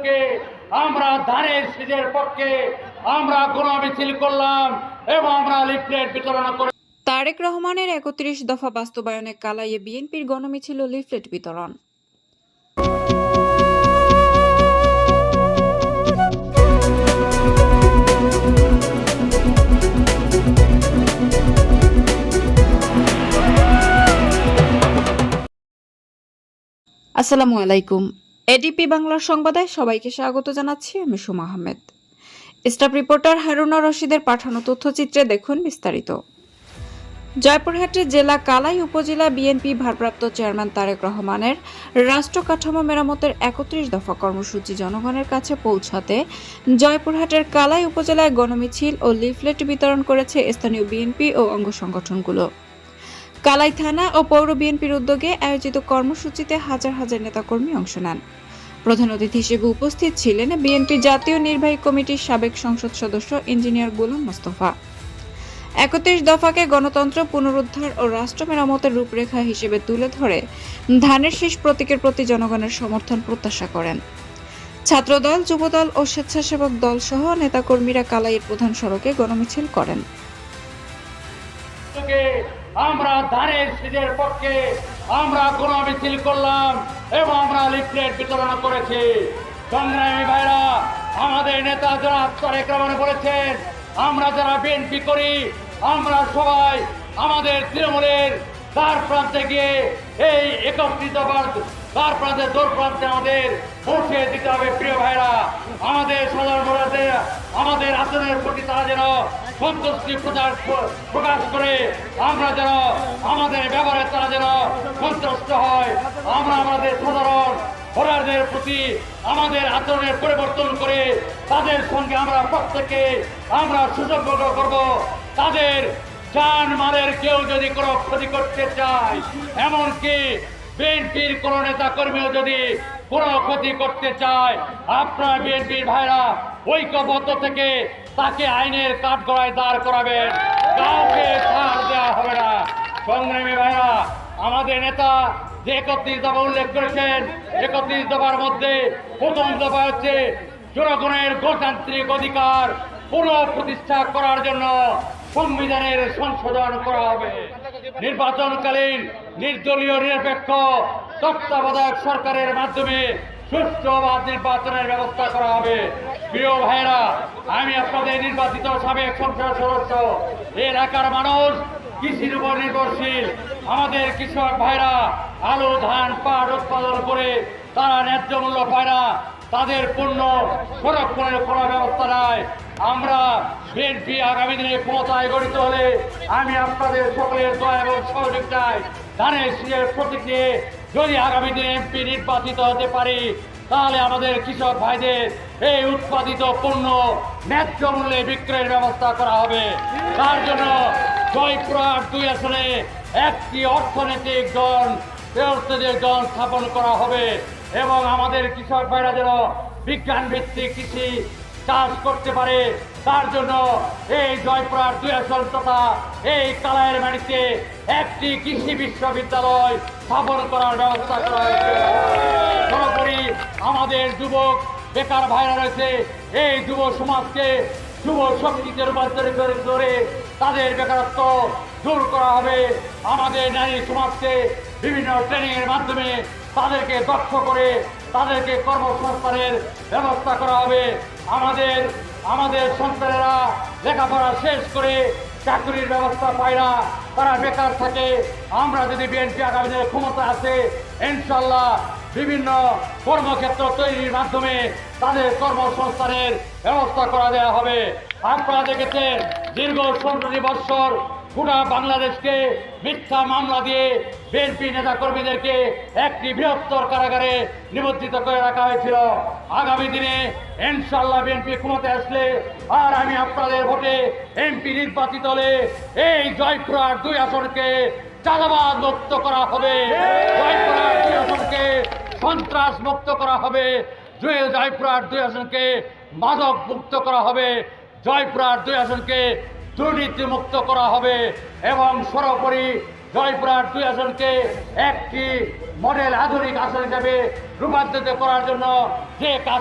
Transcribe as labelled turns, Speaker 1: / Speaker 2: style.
Speaker 1: যুগে আমরা ধানের শীষের পক্ষে আমরা গণমিছিল করলাম এবং আমরা লিফলেট বিতরণ করে
Speaker 2: তারেক রহমানের একত্রিশ দফা বাস্তবায়নে কালাইয়ে বিএনপির গণমিছিল লিফলেট বিতরণ। আসসালামু আলাইকুম। এডিপি বাংলার সংবাদে সবাইকে স্বাগত জানাচ্ছি আমি সুমা আহমেদ। স্টাফ রিপোর্টার হারুনা রশিদের পাঠানো তথ্যচিত্রে দেখুন বিস্তারিত। জয়পুরহাটের জেলা কালাই উপজেলা বিএনপি ভারপ্রাপ্ত চেয়ারম্যান তারেক রহমানের রাষ্ট্র কাঠামো মেরামতের একত্রিশ দফা কর্মসূচি জনগণের কাছে পৌঁছাতে জয়পুরহাটের কালাই উপজেলায় গণমিছিল ও লিফলেট বিতরণ করেছে স্থানীয় বিএনপি ও অঙ্গ সংগঠনগুলো। কালাই থানা ও পৌর বিএনপির উদ্যোগে আয়োজিত কর্মসূচিতে হাজার হাজার নেতাকর্মী অংশ নেন। প্রধান অতিথি হিসেবে উপস্থিত ছিলেন বিএনপি জাতীয় নির্বাহী কমিটির সাবেক সংসদ সদস্য ইঞ্জিনিয়ার গোলাম মোস্তফা। একত্রিশ দফাকে গণতন্ত্র, পুনরুদ্ধার ও রাষ্ট্র মেরামতের রূপরেখা হিসেবে তুলে ধরে ধানের শীষ প্রতীকের প্রতি জনগণের সমর্থন প্রত্যাশা করেন। ছাত্রদল, যুবদল ও স্বেচ্ছাসেবক দল সহ নেতাকর্মীরা কালাইয়ের প্রধান সড়কে গণমিছিল করেন।
Speaker 1: ধানের শীষের পক্ষে আমরা গণমিছিল করলাম এবং আমরা লিফলেট বিতরণ করেছি। সংগ্রামী ভাইরা, আমাদের নেতা যারা তারেক রহমান বলেছেন, আমরা যারা বিএনপি করি, আমরা সবাই আমাদের তৃণমূলের দ্বার প্রান্তে গিয়ে এই একত্রিত দ্বার প্রান্তে দূর প্রান্তে আমাদের পৌঁছে দিতে হবে। প্রিয় ভাইরা, আমাদের সাধারণ আমাদের আচরণের প্রতি তারা যেন সন্তুষ্টি প্রকাশ করে আমরা যেন আমাদের ব্যবহারে তারা যেন সন্তুষ্ট হয়। আমরা আমাদের সাধারণ ভোটারদের প্রতি আমাদের আচরণের পরিবর্তন করে তাদের সঙ্গে আমরা প্রত্যেকে আমরা সুসম্পর্ক করব। তাদের জান মালের কেউ যদি কোনো ক্ষতি করতে চায়, এমনকি বিএনপির কোনো নেতা কর্মীও যদি কোনো ক্ষতি করতে চায়, আপনার বিএনপির ভাইরা ঐক্যবদ্ধ থেকে তাকে আইনের কাঠগড়ায় দাঁড় করাবেন কাউকে ছাড় দেওয়া হবে না। সংগ্রামী ভাইরা, আমাদের নেতা যে একত্রিশ দফা উল্লেখ করেছেন, একত্রিশ দফার মধ্যে প্রথম দফা হচ্ছে জনগণের গণতান্ত্রিক অধিকার পুনঃ প্রতিষ্ঠা করার জন্য সংবিধানের সংশোধন করা হবে। নির্বাচনকালীন নির্দলীয় নিরপেক্ষ তত্ত্বাবধায়ক সরকারের মাধ্যমে সুষ্ঠু অবাধ নির্বাচনের ব্যবস্থা করা হবে। প্রিয় ভাইরা আমি আপনাদের নির্বাচিত সাবেক সংসদ সদস্য এলাকার মানুষ, কৃষির উপর নির্ভরশীল। আমাদের কৃষক ভাইরা আলু, ধান, পাট উৎপাদন করে তারা ন্যায্য মূল্য পায় না। তাদের পণ্য সংরক্ষণের কোনো ব্যবস্থা নাই। আমরা বিএনপি আগামী দিনে ক্ষমতায় গঠিত হলে, আমি আপনাদের সকলের দয়া এবং সহযোগিতায় ধানের শীষের প্রতীক নিয়ে যদি আগামী দিনে এমপি নির্বাচিত হতে পারি, তাহলে আমাদের কৃষক ভাইদের এই উৎপাদিত পণ্য ন্যায্য মূল্যে বিক্রয়ের ব্যবস্থা করা হবে। তার জন্য জয়পুরহাট দুই আসনে একটি অর্থনৈতিক দল অর্থনৈতিক দল স্থাপন করা হবে এবং আমাদের কৃষক ভাইরা যেন বিজ্ঞান ভিত্তিক কৃষি চাষ করতে পারে, তার জন্য এই জয়পুরার দুই আসন তথা এই কালায়ের বাড়িতে একটি কৃষি বিশ্ববিদ্যালয় স্থাপন করার ব্যবস্থা করা হয়েছে। সর্বোপরি আমাদের যুবক, বেকার ভাইরা রয়েছে, এই যুব সমাজকে যুব শক্তিতে রূপান্তরিত করে তাদের বেকারত্ব দূর করা হবে। আমাদের নারী সমাজকে বিভিন্ন ট্রেনিংয়ের মাধ্যমে তাদেরকে দক্ষ করে তাদেরকে কর্মসংস্থানের ব্যবস্থা করা হবে। আমাদের আমাদের সন্তানেরা লেখাপড়া শেষ করে চাকরির ব্যবস্থা পায় না, তারা বেকার থাকে। আমরা যদি বিএনপি আগামী দিনে ক্ষমতা আছে ইনশাল্লাহ বিভিন্ন কর্মক্ষেত্র তৈরির মাধ্যমে তাদের কর্মসংস্থানের ব্যবস্থা করা দেওয়া হবে। আপনারা দেখেছেন, দীর্ঘ সতেরোটি বৎসর গোটা বাংলাদেশকে মিথ্যা মামলা দিয়ে বিএনপি নেতা কর্মীদেরকে একটি বৃহত্তর কারাগারে নিবন্ধিত করে রাখা হয়েছিল। আগামী দিনে ইনশাল্লাহ বিএনপি ক্ষমতায় আসলে আর আমি আপনাদের ভোটে এমপি নির্বাচিত হলে এই জয়পুরহাট দুই আসনকে চাঁদাবাদ মুক্ত করা হবে। জয়পুরহাট দুই আসনকে সন্ত্রাস মুক্ত করা হবে। জয় জয়পুরহাট দুই আসনকে মাদক মুক্ত করা হবে। জয়পুরহাট দুই আসনকে দুর্নীতি মুক্ত করা হবে এবং সরোপরি জয়পুরহাট দুই আসনকে একটি মডেল আধুনিক আসন হিসাবে রূপান্তরিত করার জন্য যে কাজ